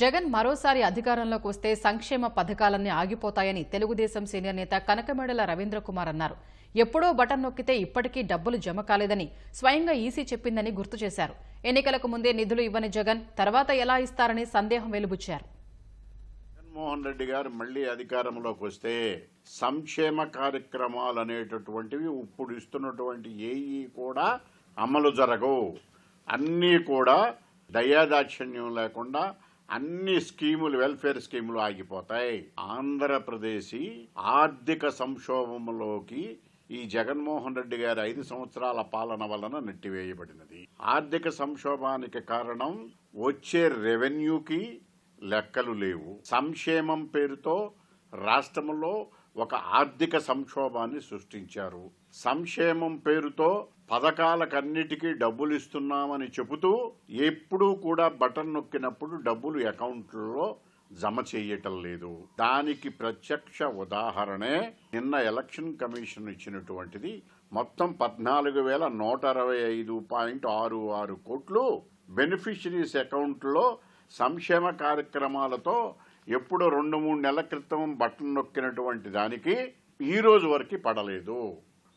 జగన్ మరోసారి అధికారంలోకి వస్తే సంక్షేమ పథకాలన్నీ ఆగిపోతాయని తెలుగుదేశం సీనియర్ నేత కనకమేడల రవీంద్ర కుమార్ అన్నారు. ఎప్పుడో బటన్ నొక్కితే ఇప్పటికీ డబ్బులు జమ కాలేదని స్వయంగా ఈసీ చెప్పిందని గుర్తు చేశారు. ఎన్నికలకు ముందే నిధులు ఇవ్వని జగన్ తర్వాత ఎలా ఇస్తారని సందేహం వెలుబుచ్చారు. జగన్మోహన్ రెడ్డి గారు మళ్ళీ అధికారంలోకి వస్తే సంక్షేమ కార్యక్రమాలు అనేటటువంటివి ఇప్పుడు ఇస్తున్నటువంటి ఏఈ కూడా అమలు జరగవు. అన్నీ కూడా దయాదాక్షిణ్యం లేకుండా అన్ని స్కీములు వెల్ఫేర్ స్కీములు ఆగిపోతాయి. ఆంధ్రప్రదేశ్ ఆర్థిక సంక్షోభంలోకి ఈ జగన్మోహన్ రెడ్డి గారి ఐదు సంవత్సరాల పాలన వలన నెట్టివేయబడినది. ఆర్థిక సంక్షోభానికి కారణం వచ్చే రెవెన్యూకి లెక్కలు లేవు. సంక్షేమం పేరుతో రాష్ట్రంలో ఒక ఆర్థిక సంక్షోభాన్ని సృష్టించారు. సంక్షేమం పేరుతో పథకాలకన్నిటికీ డబ్బులు ఇస్తున్నామని చెబుతూ ఎప్పుడూ కూడా బటన్ నొక్కినప్పుడు డబ్బులు అకౌంట్లో జమ చేయటం లేదు. దానికి ప్రత్యక్ష ఉదాహరణే నిన్న ఎలక్షన్ కమిషన్ ఇచ్చినటువంటిది. మొత్తం పద్నాలుగు వేల నూట అరవై ఐదు పాయింట్ ఆరు ఆరు కోట్లు బెనిఫిషరీస్ అకౌంట్లో సంక్షేమ కార్యక్రమాలతో ఎప్పుడు రెండు మూడు నెలల క్రితం బటన్ నొక్కినటువంటి దానికి ఈ రోజు వరకు పడలేదు.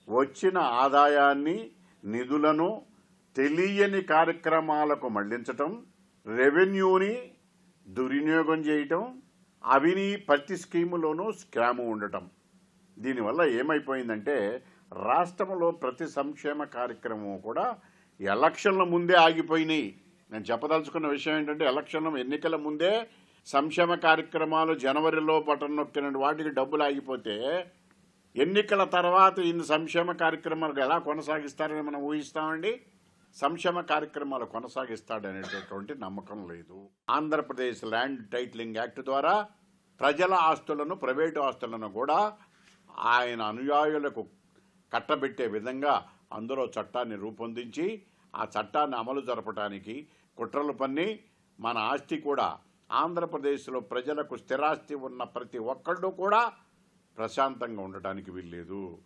వచ్చిన ఆదాయాన్ని నిధులను తెలియని కార్యక్రమాలకు మళ్ళించటం రెవెన్యూని దుర్వినియోగం చేయటం అవిని ప్రతి స్కీములోనూ స్కాము ఉండటం. దీనివల్ల ఏమైపోయిందంటే రాష్ట్రంలో ప్రతి సంక్షేమ కార్యక్రమం కూడా ఎలక్షన్ల ముందే ఆగిపోయినాయి. నేను చెప్పదలుచుకున్న విషయం ఏంటంటే ఎలక్షన్ల ఎన్నికల ముందే సంక్షేమ కార్యక్రమాలు జనవరిలో బటన్ నొక్కిన వాటికి డబ్బులు ఆగిపోతే ఎన్నికల తర్వాత ఇన్ని సంక్షేమ కార్యక్రమాలు ఎలా కొనసాగిస్తారని మనం ఊహిస్తామండి? సంక్షేమ కార్యక్రమాలు కొనసాగిస్తాడనేటటువంటి నమ్మకం లేదు. ఆంధ్రప్రదేశ్ ల్యాండ్ టైటిలింగ్ యాక్ట్ ద్వారా ప్రజల ఆస్తులను ప్రైవేటు ఆస్తులను కూడా ఆయన అనుయాయులకు కట్టబెట్టే విధంగా అందులో చట్టాన్ని రూపొందించి ఆ చట్టాన్ని అమలు జరపడానికి కుట్రలు పన్ని మన ఆస్తి కూడా ఆంధ్రప్రదేశ్లో ప్రజలకు స్థిరాస్తి ఉన్న ప్రతి ఒక్కళ్ళు కూడా ప్రశాంతంగా ఉండటానికి వీల్లేదు.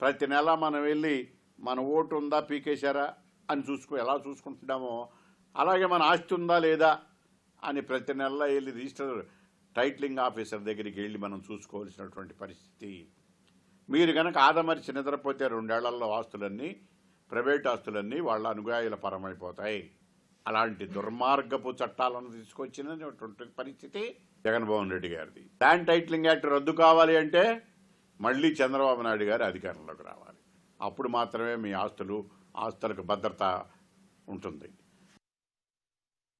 ప్రతి నెల మనం వెళ్ళి మన ఓటు ఉందా పీకేశారా అని చూసుకో ఎలా చూసుకుంటున్నామో అలాగే మన ఆస్తి ఉందా లేదా అని ప్రతి నెల వెళ్ళి రిజిస్టర్ టైట్లింగ్ ఆఫీసర్ దగ్గరికి వెళ్ళి మనం చూసుకోవాల్సినటువంటి పరిస్థితి. మీరు కనుక ఆదమరిచి నిద్రపోతే రెండేళ్ళలో ఆస్తులన్నీ ప్రైవేట్ ఆస్తులన్నీ వాళ్ళ అనుగాయుల పరమైపోతాయి. అలాంటి దుర్మార్గపు చట్టాలను తీసుకొచ్చినటువంటి పరిస్థితి జగన్మోహన్ రెడ్డి గారిది. ల్యాండ్ టైటిలింగ్ యాక్ట్ రద్దు కావాలి అంటే మళ్ళీ చంద్రబాబు నాయుడు గారి అధికారంలోకి రావాలి. అప్పుడు మాత్రమే మీ ఆస్తులు ఆస్తులకు భద్రత ఉంటుంది.